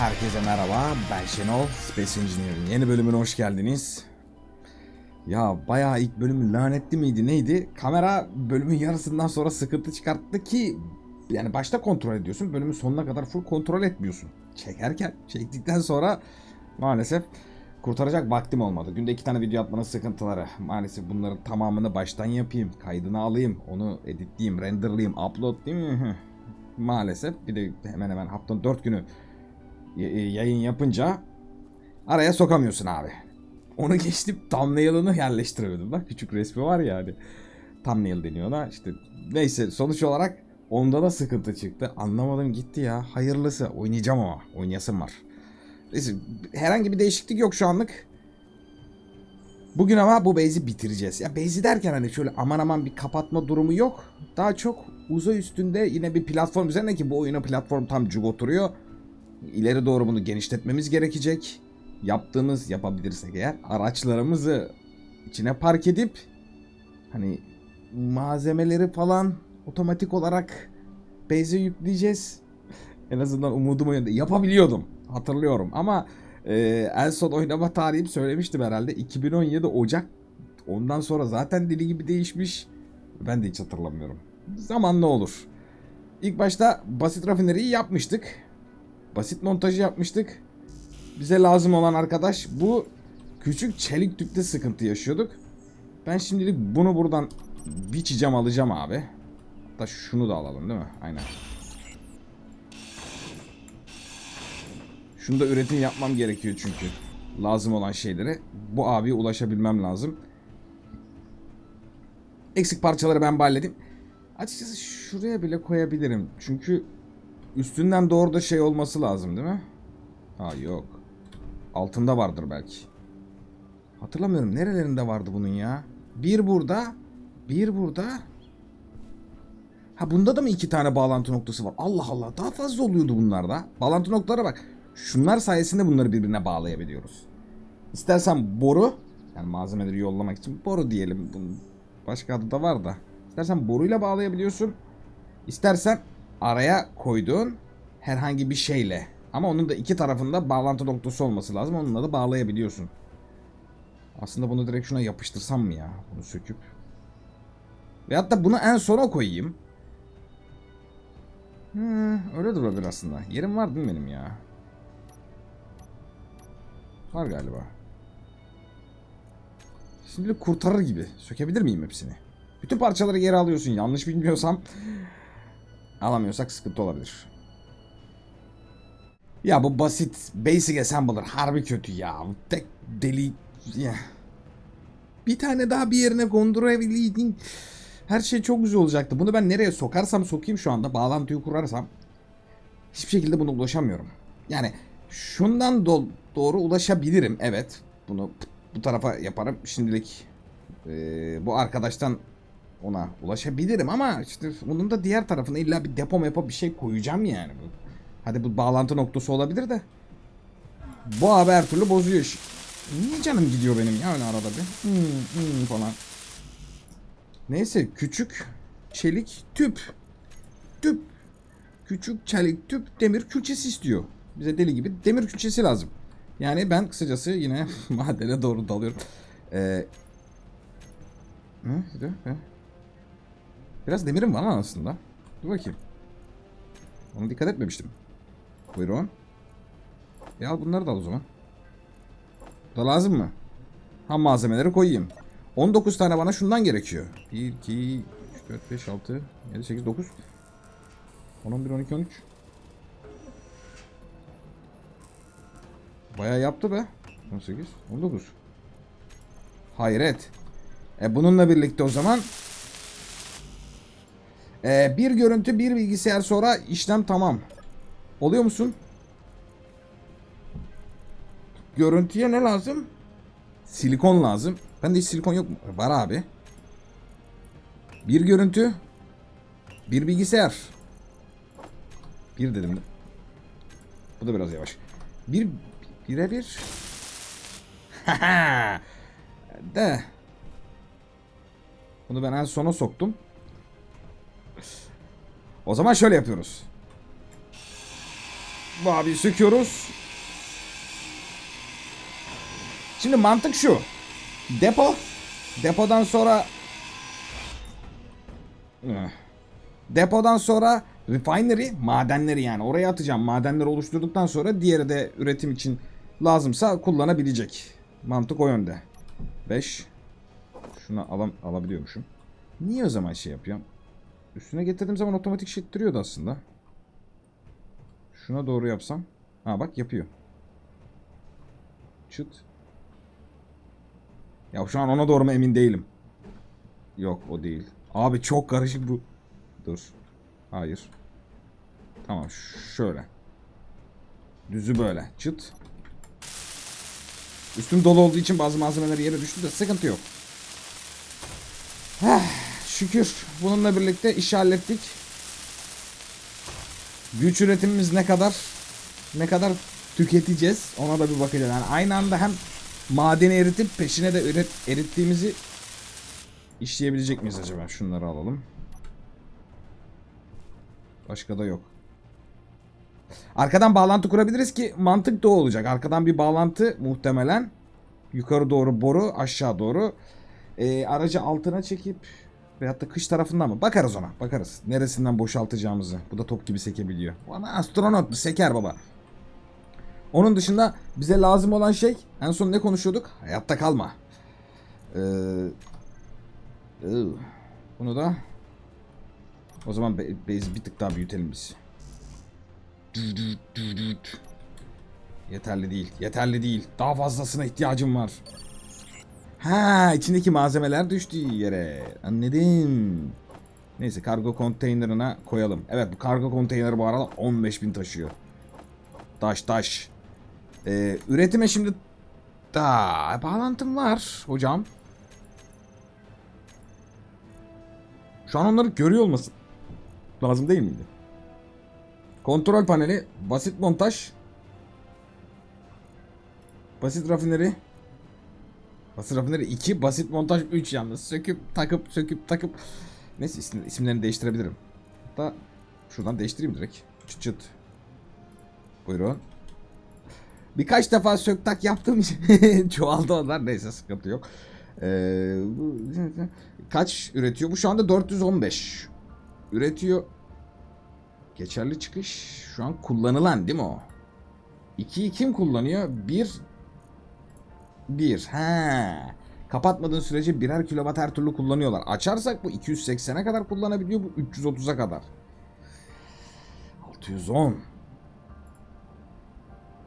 Herkese merhaba, ben Şenol, Space Engineer'in yeni bölümüne hoş geldiniz. Ya bayağı ilk bölümü lanetli miydi neydi? Kamera bölümün yarısından sonra sıkıntı çıkarttı ki yani başta kontrol ediyorsun, bölümün sonuna kadar full kontrol etmiyorsun. Çekerken, çektikten sonra maalesef kurtaracak vaktim olmadı. Günde iki tane video atmanın sıkıntıları. Maalesef bunların tamamını baştan yapayım, kaydını alayım, onu editleyeyim, renderlayayım, uploadlayayım. Maalesef bir de hemen hemen haftanın 4 günü yayın yapınca araya sokamıyorsun abi. Onu geçtim thumbnail'ını yerleştiremedim. Bak küçük resmi var ya hani. Thumbnail deniyor ona. İşte neyse sonuç olarak onda da sıkıntı çıktı. Anlamadım gitti ya. Hayırlısı. Oynayacağım ama. Oynayasım var. Neyse herhangi bir değişiklik yok şu anlık. Bugün ama bu base'i bitireceğiz. Ya base'i derken hani şöyle aman aman bir kapatma durumu yok. Daha çok uzay üstünde yine bir platform üzerine ki bu oyuna platform tam cuk oturuyor. İleri doğru bunu genişletmemiz gerekecek. Yaptığımız yapabilirsek eğer araçlarımızı içine park edip hani malzemeleri falan otomatik olarak base'e yükleyeceğiz. En azından umudum o yönde. Yapabiliyordum. Hatırlıyorum ama e, en son oynama tarihim söylemiştim herhalde. 2017 Ocak. Ondan sonra zaten deli gibi değişmiş. Ben de hiç hatırlamıyorum. Zaman ne olur. İlk başta basit rafineriyi yapmıştık. Basit montajı yapmıştık. Bize lazım olan arkadaş bu küçük çelik tüpte sıkıntı yaşıyorduk. Ben şimdilik bunu buradan biçeceğim alacağım abi. Hatta şunu da alalım değil mi? Aynen. Şunu da üretim yapmam gerekiyor çünkü. Lazım olan şeylere. Bu abiye ulaşabilmem lazım. Eksik parçaları ben halledeyim. Açıkçası şuraya bile koyabilirim. Çünkü üstünden doğru da şey olması lazım değil mi? Ha yok. Altında vardır belki. Hatırlamıyorum. Nerelerinde vardı bunun ya? Bir burada. Bir burada. Ha bunda da mı iki tane bağlantı noktası var? Allah Allah daha fazla oluyordu bunlarda. Bağlantı noktalara bak. Şunlar sayesinde bunları birbirine bağlayabiliyoruz. İstersen boru yani malzemeleri yollamak için boru diyelim. Bunun başka adı da var da. İstersen boruyla bağlayabiliyorsun. İstersen araya koyduğun herhangi bir şeyle. Ama onun da iki tarafında bağlantı noktası olması lazım. Onunla da bağlayabiliyorsun. Aslında bunu direkt şuna yapıştırsam mı ya? Bunu söküp. Veyahut da bunu en sona koyayım. Hmm, öyle durabilir aslında. Yerim var değil mi benim ya? Var galiba. Şimdi kurtarır gibi. Sökebilir miyim hepsini? Bütün parçaları geri alıyorsun. Yanlış bilmiyorsam alamıyorsak sıkıntı olabilir. Ya bu basit basic assembler harbi kötü ya. Tek deli ya. Bir tane daha bir yerine kondurabildiğin her şey çok güzel olacaktı. Bunu ben nereye sokarsam sokayım şu anda bağlantıyı kurarsam hiçbir şekilde buna ulaşamıyorum. Yani şundan do- doğru ulaşabilirim evet. Bunu bu tarafa yaparım. Şimdilik eee, bu arkadaştan ona ulaşabilirim ama işte bunun da diğer tarafına illa bir depo mepo bir şey koyacağım yani. Hadi bu bağlantı noktası olabilir de. Bu abi her türlü bozuyor iş. Niye canım gidiyor benim ya öyle arada bir? Hmm, hmm falan. Neyse küçük çelik tüp. Tüp. Küçük çelik tüp demir külçesi istiyor. Bize deli gibi demir külçesi lazım. Yani ben kısacası yine madene doğru dalıyorum. Ee, hı, hı, hı. Biraz demirim var lan aslında. Dur bakayım. Ona dikkat etmemiştim. Buyurun. E al bunları da al o zaman. Bu da lazım mı? Ham malzemeleri koyayım. 19 tane bana şundan gerekiyor. 1, 2, 3, 4, 5, 6, 7, 8, 9. 10, 11, 12, 13. Bayağı yaptı be. 18, 19. Hayret. E bununla birlikte o zaman e, bir görüntü bir bilgisayar sonra işlem tamam. Oluyor musun? Görüntüye ne lazım? Silikon lazım. Bende hiç silikon yok mu? Var abi. Bir görüntü. Bir bilgisayar. Bir dedim. Bu da biraz yavaş. Bir bire bir. de. Bunu ben en sona soktum. O zaman şöyle yapıyoruz. Bu abi söküyoruz. Şimdi mantık şu. Depo. Depodan sonra. Depodan sonra refinery, madenleri yani oraya atacağım. Madenleri oluşturduktan sonra diğeri de üretim için lazımsa kullanabilecek. Mantık o yönde. 5. Şunu alam alabiliyormuşum. Niye o zaman şey yapıyorum? Üstüne getirdiğim zaman otomatik şittiriyordu aslında. Şuna doğru yapsam. Ha bak yapıyor. Çıt. Ya şu an ona doğru mu emin değilim. Yok o değil. Abi çok karışık bu. Dur. Hayır. Tamam şöyle. Düzü böyle. Çıt. Üstüm dolu olduğu için bazı malzemeler yere düştü de sıkıntı yok. Heh, şükür bununla birlikte işi hallettik. Güç üretimimiz ne kadar ne kadar tüketeceğiz ona da bir bakacağız. Yani aynı anda hem madeni eritip peşine de üret, erittiğimizi işleyebilecek miyiz acaba? Şunları alalım. Başka da yok. Arkadan bağlantı kurabiliriz ki mantık da olacak. Arkadan bir bağlantı muhtemelen. Yukarı doğru boru, aşağı doğru. Ee, aracı altına çekip veyahut da kış tarafından mı? Bakarız ona. Bakarız. Neresinden boşaltacağımızı. Bu da top gibi sekebiliyor. Bana astronot mu? Seker baba. Onun dışında bize lazım olan şey en son ne konuşuyorduk? Hayatta kalma. Ee, ıı, bunu da o zaman base bir tık daha büyütelim biz. Yeterli değil. Yeterli değil. Daha fazlasına ihtiyacım var. Ha, içindeki malzemeler düştü yere. Anladım. Neyse kargo konteynerına koyalım. Evet bu kargo konteyneri bu arada 15.000 taşıyor. Taş taş. Ee, üretime şimdi da bağlantım var hocam. Şu an onları görüyor olması lazım değil miydi? Kontrol paneli, basit montaj, basit rafineri, basit rafineri 2, basit montaj 3 yalnız. Söküp takıp söküp takıp. Neyse isim, isimlerini değiştirebilirim. Hatta şuradan değiştireyim direkt. Çıt çıt. Buyurun. Birkaç defa sök tak yaptığım için çoğaldı onlar. Neyse sıkıntı yok. Ee, kaç üretiyor? Bu şu anda 415. Üretiyor. Geçerli çıkış şu an kullanılan değil mi o? 2'yi kim kullanıyor? 1 1. He. Kapatmadığın sürece birer kilowatt her türlü kullanıyorlar. Açarsak bu 280'e kadar kullanabiliyor. Bu 330'a kadar. 610.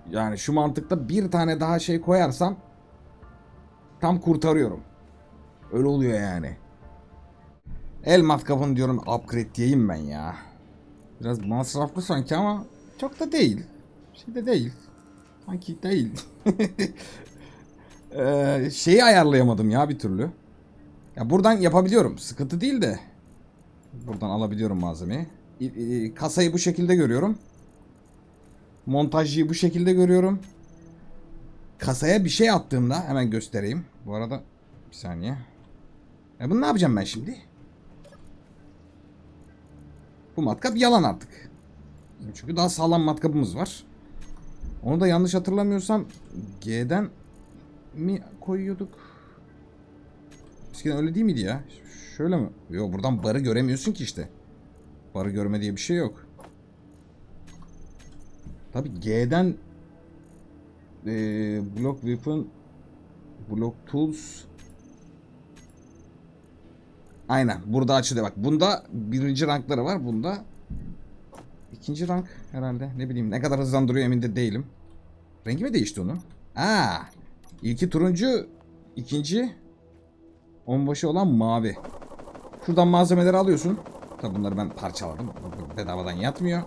Yani şu mantıkta bir tane daha şey koyarsam tam kurtarıyorum. Öyle oluyor yani. El matkapını diyorum upgrade diyeyim ben ya. Biraz masraflı sanki ama çok da değil. Şey de değil. Sanki değil. Ee, şeyi ayarlayamadım ya bir türlü. Ya buradan yapabiliyorum. Sıkıntı değil de. Buradan alabiliyorum malzemeyi. Kasayı bu şekilde görüyorum. Montajcıyı bu şekilde görüyorum. Kasaya bir şey attığımda hemen göstereyim. Bu arada bir saniye. E bunu ne yapacağım ben şimdi? Bu matkap yalan artık. Çünkü daha sağlam matkapımız var. Onu da yanlış hatırlamıyorsam G'den mi koyuyorduk? Eskiden öyle değil miydi ya? Şöyle mi? Yok buradan barı göremiyorsun ki işte. Barı görme diye bir şey yok. Tabi G'den eee block weapon block tools Aynen burada açılıyor bak. Bunda birinci rankları var. Bunda ikinci rank herhalde. Ne bileyim ne kadar hızlandırıyor emin de değilim. Rengi mi değişti onun? Aa, ilki turuncu, ikinci onbaşı olan mavi. Şuradan malzemeleri alıyorsun. Tabi bunları ben parçaladım. Bedavadan yatmıyor.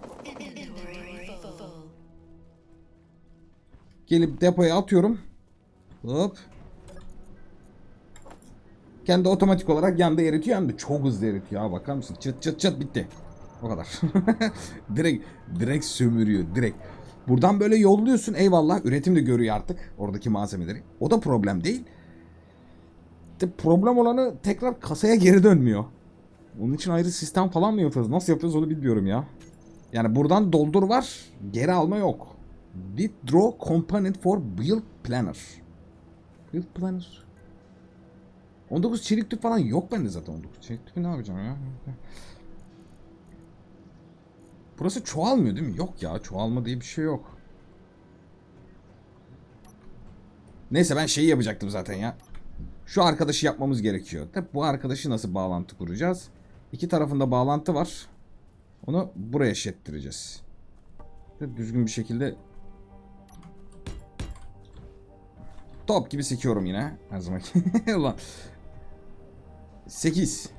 Gelip depoya atıyorum. Hop. Kendi otomatik olarak yanda eritiyor hem de çok hızlı eritiyor. Ha bakar mısın? Çıt çıt çıt bitti. O kadar. direkt direkt sömürüyor direkt. Buradan böyle yolluyorsun eyvallah. Üretim de görüyor artık oradaki malzemeleri. O da problem değil. De problem olanı tekrar kasaya geri dönmüyor. Onun için ayrı sistem falan mı yapıyoruz? Nasıl yapıyoruz onu bilmiyorum ya. Yani buradan doldur var. Geri alma yok. Withdraw component for build planner. Build planner. 19 çelik tüp falan yok bende zaten 19 çelik tüpü ne yapacağım ya? Burası çoğalmıyor değil mi? Yok ya çoğalma diye bir şey yok. Neyse ben şeyi yapacaktım zaten ya. Şu arkadaşı yapmamız gerekiyor. Tabi bu arkadaşı nasıl bağlantı kuracağız? İki tarafında bağlantı var. Onu buraya şettireceğiz. Düzgün bir şekilde Top gibi sekiyorum yine. Her zamanki. Ulan. 8.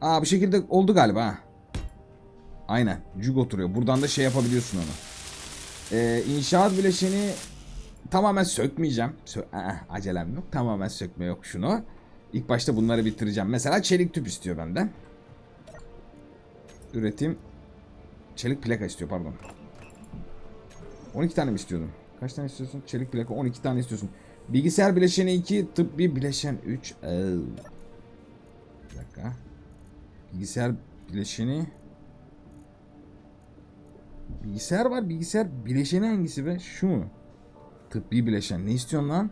Aa bu şekilde oldu galiba. Aynen. Cuk oturuyor. Buradan da şey yapabiliyorsun onu. Ee, inşaat bileşeni tamamen sökmeyeceğim. Sö Aa, acelem yok. Tamamen sökme yok şunu. İlk başta bunları bitireceğim. Mesela çelik tüp istiyor benden. Üretim. Çelik plaka istiyor pardon. 12 tane mi istiyordun? Kaç tane istiyorsun? Çelik plaka 12 tane istiyorsun. Bilgisayar bileşeni 2, tıbbi bileşen 3. Ee, bir dakika. Bilgisayar bileşeni Bilgisayar var. Bilgisayar bileşeni hangisi be? Şu mu? Tıbbi bileşen. Ne istiyorsun lan?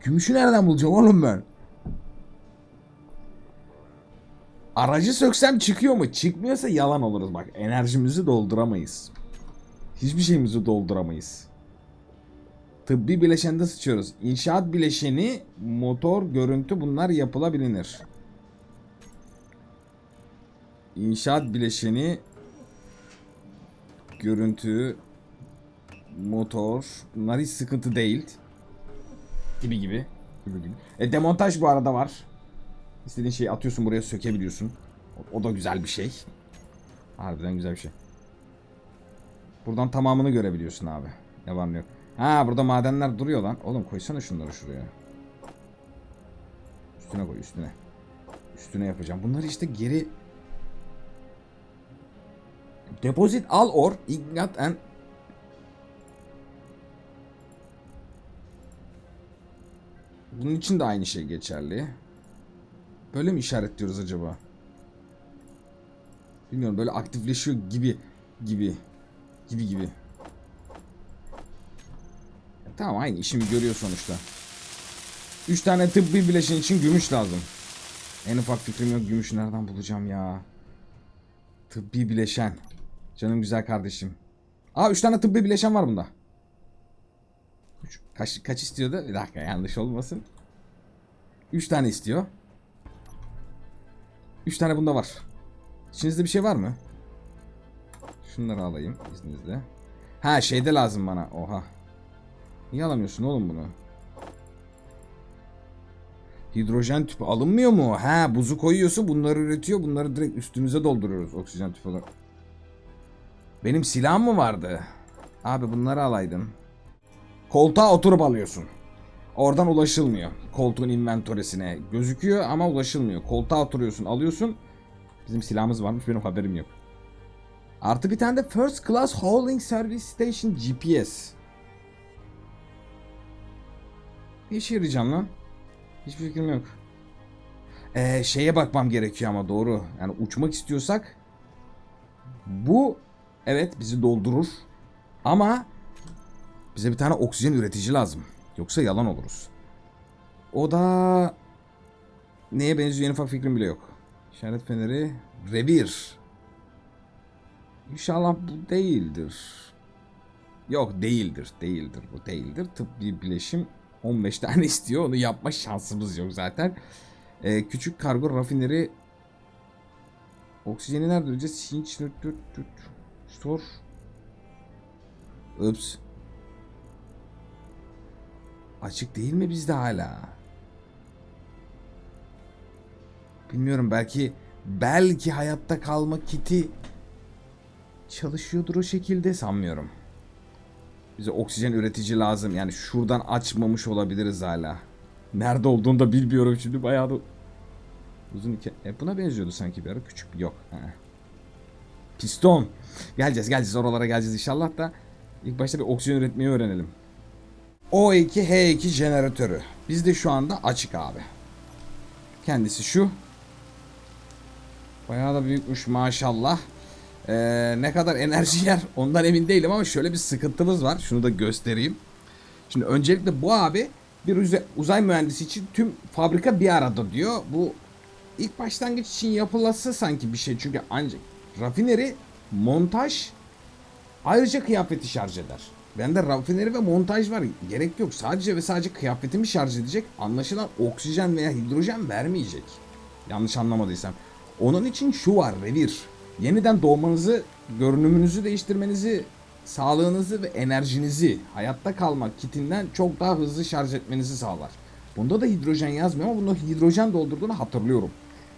Gümüşü nereden bulacağım oğlum ben? Aracı söksem çıkıyor mu? Çıkmıyorsa yalan oluruz bak. Enerjimizi dolduramayız. Hiçbir şeyimizi dolduramayız. Tıbbi bileşende sıçıyoruz. İnşaat bileşeni, motor, görüntü bunlar yapılabilir. İnşaat bileşeni, görüntü, motor bunlar hiç sıkıntı değil. Gibi gibi. gibi, gibi. E, demontaj bu arada var. İstediğin şeyi atıyorsun buraya sökebiliyorsun. O, o da güzel bir şey. Harbiden güzel bir şey. Buradan tamamını görebiliyorsun abi. Ne var ne yok. Ha burada madenler duruyor lan. Oğlum koysana şunları şuraya. Üstüne koy üstüne. Üstüne yapacağım. Bunları işte geri Deposit al or ignat and Bunun için de aynı şey geçerli. Böyle mi işaretliyoruz acaba? Bilmiyorum böyle aktifleşiyor gibi gibi gibi gibi. Tamam aynı işimi görüyor sonuçta. 3 tane tıbbi bileşen için gümüş lazım. En ufak fikrim yok gümüş nereden bulacağım ya. Tıbbi bileşen. Canım güzel kardeşim. Aa 3 tane tıbbi bileşen var bunda. Üç, kaç, kaç istiyordu? Bir dakika yanlış olmasın. 3 tane istiyor. 3 tane bunda var. İçinizde bir şey var mı? Şunları alayım izninizle. Ha şeyde lazım bana. Oha. Niye alamıyorsun oğlum bunu? Hidrojen tüpü alınmıyor mu? Ha buzu koyuyorsun bunları üretiyor. Bunları direkt üstümüze dolduruyoruz oksijen tüpü olarak. Benim silahım mı vardı? Abi bunları alaydın. Koltuğa oturup alıyorsun. Oradan ulaşılmıyor. Koltuğun inventoresine gözüküyor ama ulaşılmıyor. Koltuğa oturuyorsun, alıyorsun. Bizim silahımız varmış, benim haberim yok. Artı bir tane de First Class Hauling Service Station GPS. Ne işe yarayacağım lan? Hiçbir fikrim yok. Ee, şeye bakmam gerekiyor ama doğru. Yani uçmak istiyorsak bu evet bizi doldurur. Ama bize bir tane oksijen üretici lazım. Yoksa yalan oluruz. O da neye benziyor en ufak fikrim bile yok. İşaret feneri revir. İnşallah bu değildir. Yok değildir. Değildir. Bu değildir. Tıbbi bileşim 15 tane istiyor. Onu yapma şansımız yok zaten. Ee, küçük kargo rafineri Oksijeni nerede öleceğiz? Hinç Store Ups Açık değil mi bizde hala? Bilmiyorum belki belki hayatta kalma kiti çalışıyordur o şekilde sanmıyorum. Bize oksijen üretici lazım. Yani şuradan açmamış olabiliriz hala. Nerede olduğunu da bilmiyorum şimdi bayağı da uzun iki... E buna benziyordu sanki bir ara küçük yok. Ha. Piston. Geleceğiz geleceğiz oralara geleceğiz inşallah da ilk başta bir oksijen üretmeyi öğrenelim. O2 H2 jeneratörü. Bizde şu anda açık abi. Kendisi şu. Bayağı da büyükmüş maşallah. Ee, ne kadar enerji yer ondan emin değilim ama şöyle bir sıkıntımız var. Şunu da göstereyim. Şimdi öncelikle bu abi bir uza- uzay mühendisi için tüm fabrika bir arada diyor. Bu ilk başlangıç için yapılası sanki bir şey. Çünkü ancak rafineri, montaj ayrıca kıyafeti şarj eder. Bende rafineri ve montaj var. Gerek yok. Sadece ve sadece kıyafetimi şarj edecek. Anlaşılan oksijen veya hidrojen vermeyecek. Yanlış anlamadıysam. Onun için şu var revir. Yeniden doğmanızı, görünümünüzü değiştirmenizi, sağlığınızı ve enerjinizi hayatta kalmak kitinden çok daha hızlı şarj etmenizi sağlar. Bunda da hidrojen yazmıyor ama bunda hidrojen doldurduğunu hatırlıyorum.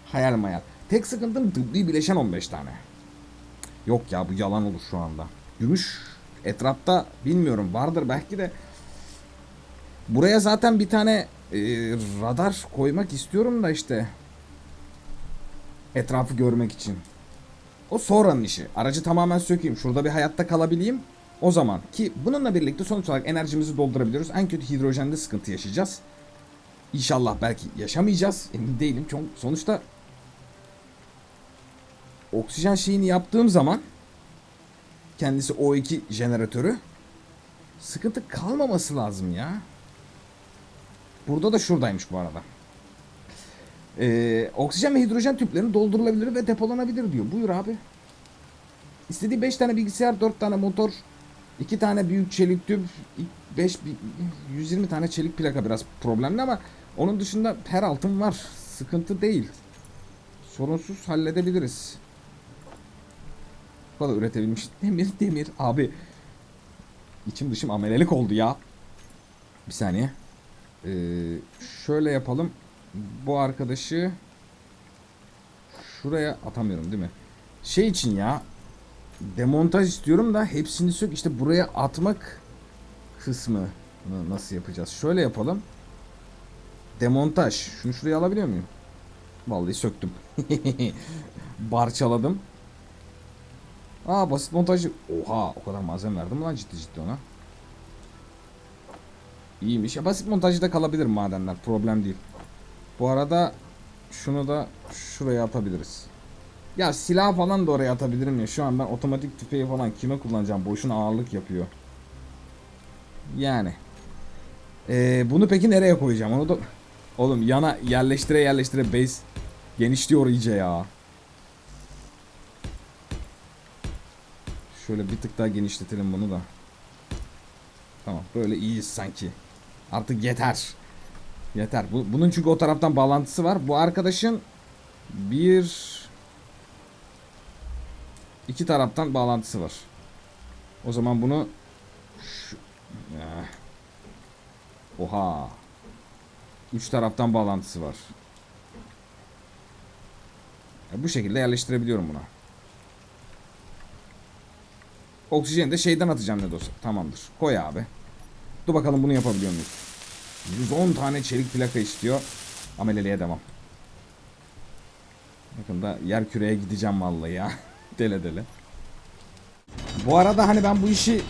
Hayal mayal. Tek sıkıntım tıbbi bileşen 15 tane. Yok ya bu yalan olur şu anda. Gümüş etrafta bilmiyorum vardır belki de. Buraya zaten bir tane e, radar koymak istiyorum da işte. Etrafı görmek için. O sonranın işi. Aracı tamamen sökeyim. Şurada bir hayatta kalabileyim. O zaman ki bununla birlikte sonuç olarak enerjimizi doldurabiliyoruz. En kötü hidrojende sıkıntı yaşayacağız. İnşallah belki yaşamayacağız. Emin değilim. Çok sonuçta oksijen şeyini yaptığım zaman kendisi O2 jeneratörü sıkıntı kalmaması lazım ya. Burada da şuradaymış bu arada. Ee, oksijen ve hidrojen tüpleri doldurulabilir ve depolanabilir diyor. Buyur abi. İstediği 5 tane bilgisayar, 4 tane motor, 2 tane büyük çelik tüp, 5 120 tane çelik plaka biraz problemli ama onun dışında her altın var. Sıkıntı değil. Sorunsuz halledebiliriz. Bu kadar üretebilmiş. Demir demir abi. İçim dışım amelelik oldu ya. Bir saniye. Ee, şöyle yapalım. Bu arkadaşı şuraya atamıyorum değil mi? Şey için ya demontaj istiyorum da hepsini sök işte buraya atmak kısmı nasıl yapacağız? Şöyle yapalım. Demontaj. Şunu şuraya alabiliyor muyum? Vallahi söktüm. Barçaladım. Aa basit montajı. Oha o kadar malzeme verdim lan ciddi ciddi ona. İyiymiş. Ya basit montajı da kalabilir madenler. Problem değil. Bu arada şunu da şuraya atabiliriz. Ya silah falan da oraya atabilirim ya. Şu an ben otomatik tüfeği falan kime kullanacağım? Boşuna ağırlık yapıyor. Yani. Ee, bunu peki nereye koyacağım? Onu da... Oğlum yana yerleştire yerleştire base genişliyor iyice ya. Şöyle bir tık daha genişletelim bunu da. Tamam böyle iyiyiz sanki. Artık yeter. Yeter. Bu, bunun çünkü o taraftan bağlantısı var. Bu arkadaşın bir iki taraftan bağlantısı var. O zaman bunu şu... Ya. Oha. Üç taraftan bağlantısı var. Bu şekilde yerleştirebiliyorum buna. Oksijeni de şeyden atacağım ne dostum. Tamamdır. Koy abi. Dur bakalım bunu yapabiliyor muyuz? 110 tane çelik plaka istiyor. Ameleliğe devam. Yakında yer küreye gideceğim vallahi ya. dele dele. Bu arada hani ben bu işi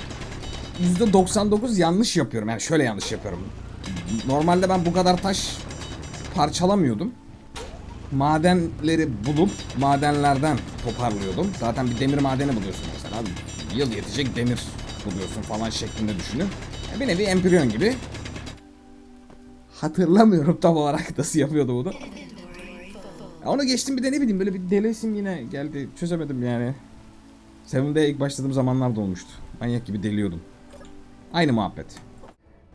%99 yanlış yapıyorum. Yani şöyle yanlış yapıyorum. Normalde ben bu kadar taş parçalamıyordum. Madenleri bulup madenlerden toparlıyordum. Zaten bir demir madeni buluyorsun mesela. Yıl yetecek demir buluyorsun falan şeklinde düşünün. Bir nevi embriyon gibi. Hatırlamıyorum tam olarak nasıl yapıyordu bunu. Ya onu geçtim bir de ne bileyim böyle bir delesim yine geldi. Çözemedim yani. Seven'de ilk başladığım zamanlarda olmuştu. Manyak gibi deliyordum. Aynı muhabbet.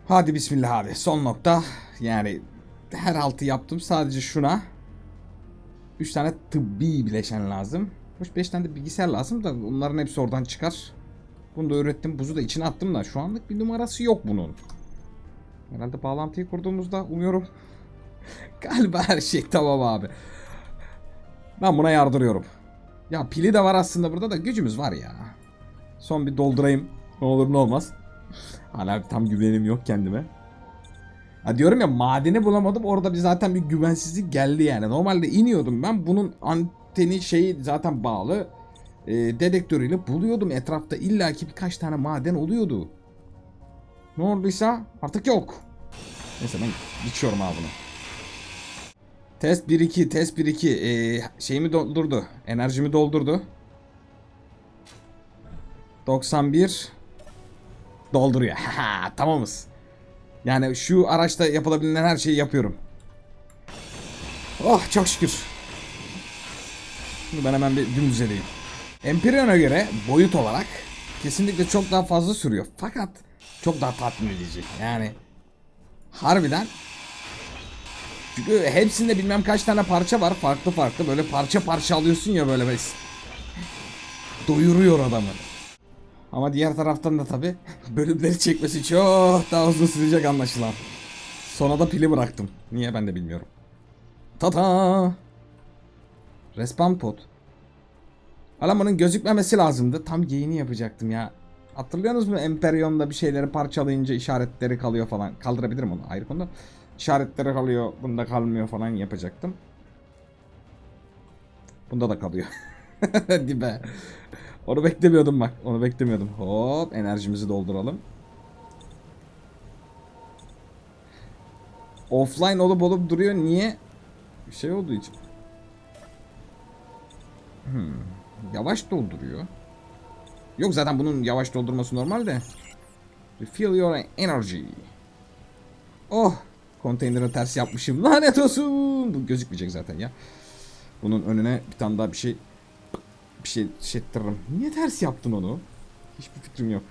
Hadi bismillah abi. Son nokta. Yani her altı yaptım. Sadece şuna. 3 tane tıbbi bileşen lazım. Hoş 5 tane de bilgisayar lazım da onların hepsi oradan çıkar. Bunu da öğrettim. Buzu da içine attım da şu anlık bir numarası yok bunun. Herhalde bağlantıyı kurduğumuzda umuyorum. Galiba her şey tamam abi. Ben buna yardırıyorum. Ya pili de var aslında burada da gücümüz var ya. Son bir doldurayım. Ne olur ne olmaz. Hala tam güvenim yok kendime. Ha diyorum ya madeni bulamadım orada bir zaten bir güvensizlik geldi yani. Normalde iniyordum ben bunun anteni şeyi zaten bağlı. E, dedektörüyle buluyordum etrafta illaki birkaç tane maden oluyordu. Ne olduysa artık yok. Neyse ben geçiyorum abi bunu. Test 1-2, test 1-2. Ee, şeyimi doldurdu. Enerjimi doldurdu. 91. Dolduruyor. Tamamız. Yani şu araçta yapılabilen her şeyi yapıyorum. Oh çok şükür. Şimdi ben hemen bir dümdüz edeyim. Empirion'a göre boyut olarak kesinlikle çok daha fazla sürüyor. Fakat çok daha tatmin edici. Yani harbiden çünkü hepsinde bilmem kaç tane parça var farklı farklı böyle parça parça alıyorsun ya böyle bes. Doyuruyor adamı. Ama diğer taraftan da tabi bölümleri çekmesi çok daha uzun sürecek anlaşılan. Sonra da pili bıraktım. Niye ben de bilmiyorum. Tata. Respawn pod. Alamanın gözükmemesi lazımdı. Tam geyini yapacaktım ya. Hatırlıyorsunuz mu Emperion'da bir şeyleri parçalayınca işaretleri kalıyor falan. Kaldırabilirim onu ayrı konuda. İşaretleri kalıyor, bunda kalmıyor falan yapacaktım. Bunda da kalıyor. Dibe. Onu beklemiyordum bak. Onu beklemiyordum. Hop enerjimizi dolduralım. Offline olup olup duruyor. Niye? Bir şey olduğu için. Hmm. Yavaş dolduruyor. Yok zaten bunun yavaş doldurması normal de. Refill your energy. Oh. Konteynerin ters yapmışım. Lanet olsun. Bu gözükmeyecek zaten ya. Bunun önüne bir tane daha bir şey bir şey şey ettiririm. Niye ters yaptın onu? Hiçbir fikrim yok.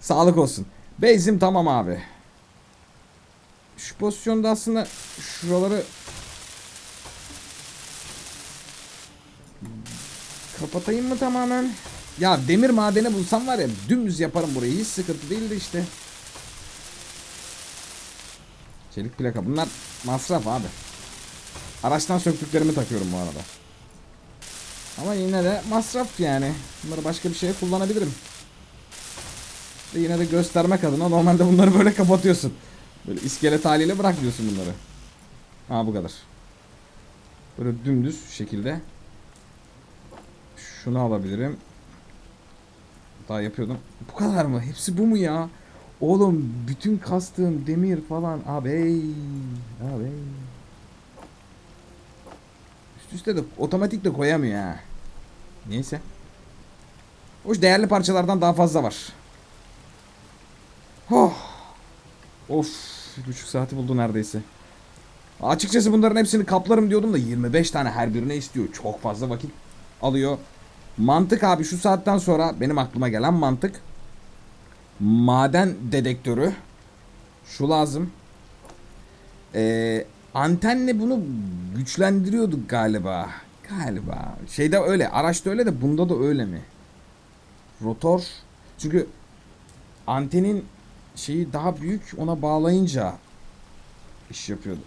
Sağlık olsun. Base'im tamam abi. Şu pozisyonda aslında şuraları kapatayım mı tamamen? Ya demir madeni bulsam var ya dümdüz yaparım burayı. Hiç sıkıntı değildi işte. Çelik plaka. Bunlar masraf abi. Araçtan söktüklerimi takıyorum bu arada. Ama yine de masraf yani. Bunları başka bir şeye kullanabilirim. Ve yine de göstermek adına normalde bunları böyle kapatıyorsun. Böyle iskelet haliyle bırakmıyorsun bunları. Ha bu kadar. Böyle dümdüz şekilde. Şunu alabilirim. Daha yapıyordum. Bu kadar mı? Hepsi bu mu ya? Oğlum bütün kastığım demir falan abi. Abi. Üst üste de otomatik de koyamıyor ha. Neyse. Hoş değerli parçalardan daha fazla var. Oh. Of. Buçuk saati buldu neredeyse. Açıkçası bunların hepsini kaplarım diyordum da 25 tane her birine istiyor. Çok fazla vakit alıyor. Mantık abi şu saatten sonra benim aklıma gelen mantık. Maden dedektörü. Şu lazım. Ee, antenle bunu güçlendiriyorduk galiba. Galiba. Şeyde öyle. Araçta öyle de bunda da öyle mi? Rotor. Çünkü antenin şeyi daha büyük ona bağlayınca iş yapıyordu.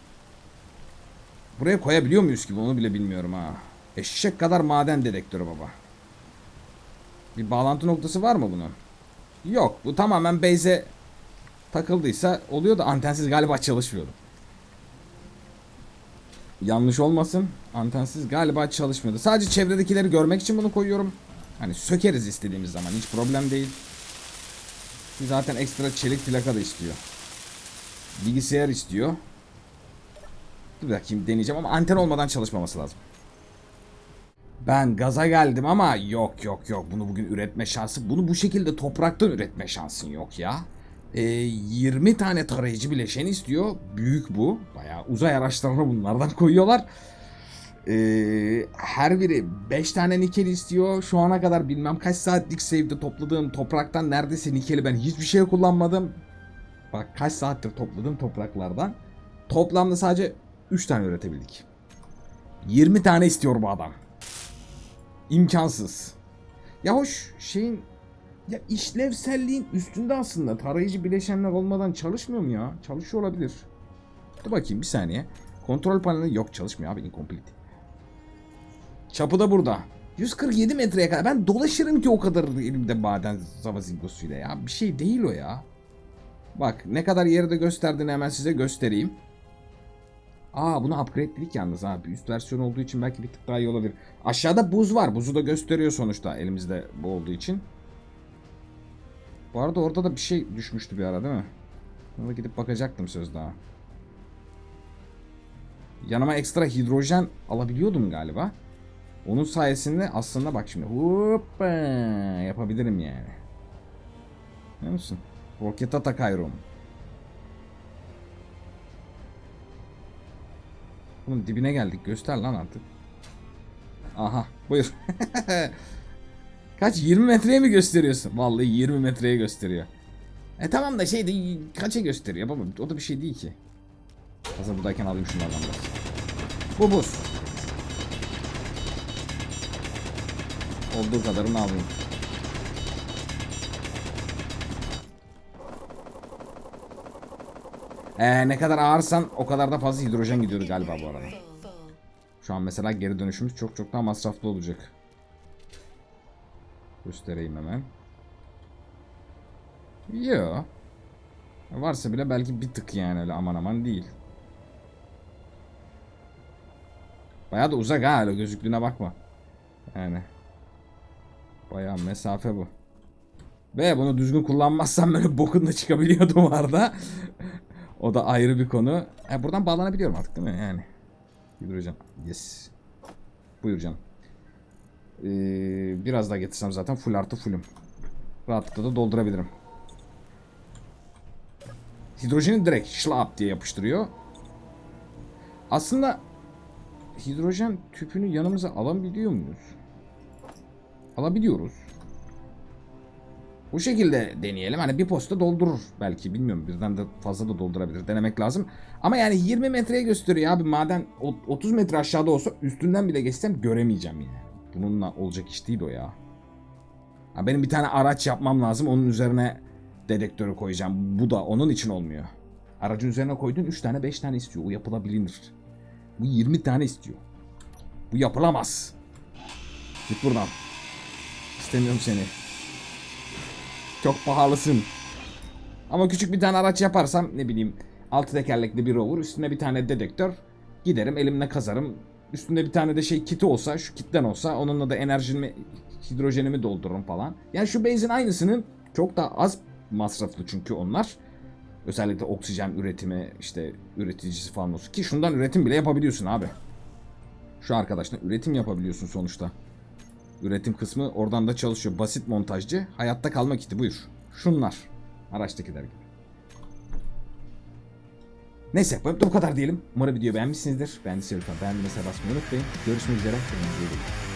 Buraya koyabiliyor muyuz ki onu bile bilmiyorum ha. Eşek kadar maden dedektörü baba. Bir bağlantı noktası var mı bunun? Yok. Bu tamamen base'e takıldıysa oluyor da antensiz galiba çalışmıyordu. Yanlış olmasın. Antensiz galiba çalışmıyordu. Sadece çevredekileri görmek için bunu koyuyorum. Hani sökeriz istediğimiz zaman hiç problem değil. Zaten ekstra çelik plaka da istiyor. Bilgisayar istiyor. Dur bakayım deneyeceğim ama anten olmadan çalışmaması lazım. Ben gaza geldim ama yok yok yok bunu bugün üretme şansı bunu bu şekilde topraktan üretme şansın yok ya. Ee, 20 tane tarayıcı bileşen istiyor. Büyük bu. Bayağı uzay araçlarına bunlardan koyuyorlar. Ee, her biri 5 tane nikel istiyor. Şu ana kadar bilmem kaç saatlik save'de topladığım topraktan neredeyse nikeli ben hiçbir şey kullanmadım. Bak kaç saattir topladığım topraklardan. Toplamda sadece 3 tane üretebildik. 20 tane istiyor bu adam. İmkansız. Ya hoş şeyin ya işlevselliğin üstünde aslında tarayıcı bileşenler olmadan çalışmıyor mu ya? Çalışıyor olabilir. Dur bakayım bir saniye. Kontrol paneli yok çalışmıyor abi incomplete. Çapı da burada. 147 metreye kadar. Ben dolaşırım ki o kadar elimde maden zavazingosuyla ya. Bir şey değil o ya. Bak ne kadar yeri de gösterdiğini hemen size göstereyim. Aa bunu upgrade'ledik yalnız abi. Üst versiyon olduğu için belki bir tık daha iyi olabilir. Aşağıda buz var. Buzu da gösteriyor sonuçta elimizde bu olduğu için. Bu arada orada da bir şey düşmüştü bir ara değil mi? Ona gidip bakacaktım söz daha. yanıma ekstra hidrojen alabiliyordum galiba. Onun sayesinde aslında bak şimdi hoppa yapabilirim yani. Biliyor musun? Roket atak. Bunun dibine geldik. Göster lan artık. Aha buyur. Kaç 20 metreye mi gösteriyorsun? Vallahi 20 metreye gösteriyor. E tamam da şey de kaça gösteriyor baba? O da bir şey değil ki. Hazır buradayken alayım şunlardan biraz. Bu buz. Olduğu kadarını alayım. Ee, ne kadar ağırsan o kadar da fazla hidrojen gidiyor galiba bu arada. Şu an mesela geri dönüşümüz çok çok daha masraflı olacak. Göstereyim hemen. Yo. Varsa bile belki bir tık yani öyle aman aman değil. Bayağı da uzak ha öyle gözüklüğüne bakma. Yani. Bayağı mesafe bu. Ve bunu düzgün kullanmazsam böyle bokun da çıkabiliyor duvarda. O da ayrı bir konu. Ha, buradan bağlanabiliyorum artık değil mi yani? Hidrojen. Yes. Buyur canım. Ee, biraz daha getirsem zaten full artı fullüm. Rahatlıkla da doldurabilirim. Hidrojeni direkt şlap diye yapıştırıyor. Aslında hidrojen tüpünü yanımıza alabiliyor muyuz? Alabiliyoruz. Bu şekilde deneyelim. Hani bir posta doldurur belki. Bilmiyorum birden de fazla da doldurabilir. Denemek lazım. Ama yani 20 metreye gösteriyor abi. Maden o- 30 metre aşağıda olsa üstünden bile geçsem göremeyeceğim yani. Bununla olacak iş değil o ya. Ha, benim bir tane araç yapmam lazım. Onun üzerine dedektörü koyacağım. Bu da onun için olmuyor. Aracın üzerine koyduğun 3 tane 5 tane istiyor. O yapılabilir. Bu 20 tane istiyor. Bu yapılamaz. Git buradan. İstemiyorum seni. Çok pahalısın. Ama küçük bir tane araç yaparsam ne bileyim altı tekerlekli bir rover üstüne bir tane dedektör giderim elimle kazarım. Üstünde bir tane de şey kiti olsa şu kitten olsa onunla da enerjimi hidrojenimi doldururum falan. Yani şu base'in aynısının çok daha az masraflı çünkü onlar. Özellikle oksijen üretimi işte üreticisi falan olsun. Ki şundan üretim bile yapabiliyorsun abi. Şu arkadaşla üretim yapabiliyorsun sonuçta. Üretim kısmı oradan da çalışıyor. Basit montajcı. Hayatta kalma kiti buyur. Şunlar. Araçtakiler gibi. Neyse bu kadar diyelim. Umarım videoyu beğenmişsinizdir. Beğendiyseniz lütfen beğendiğinize basmayı unutmayın. Görüşmek üzere. Kendinize iyi.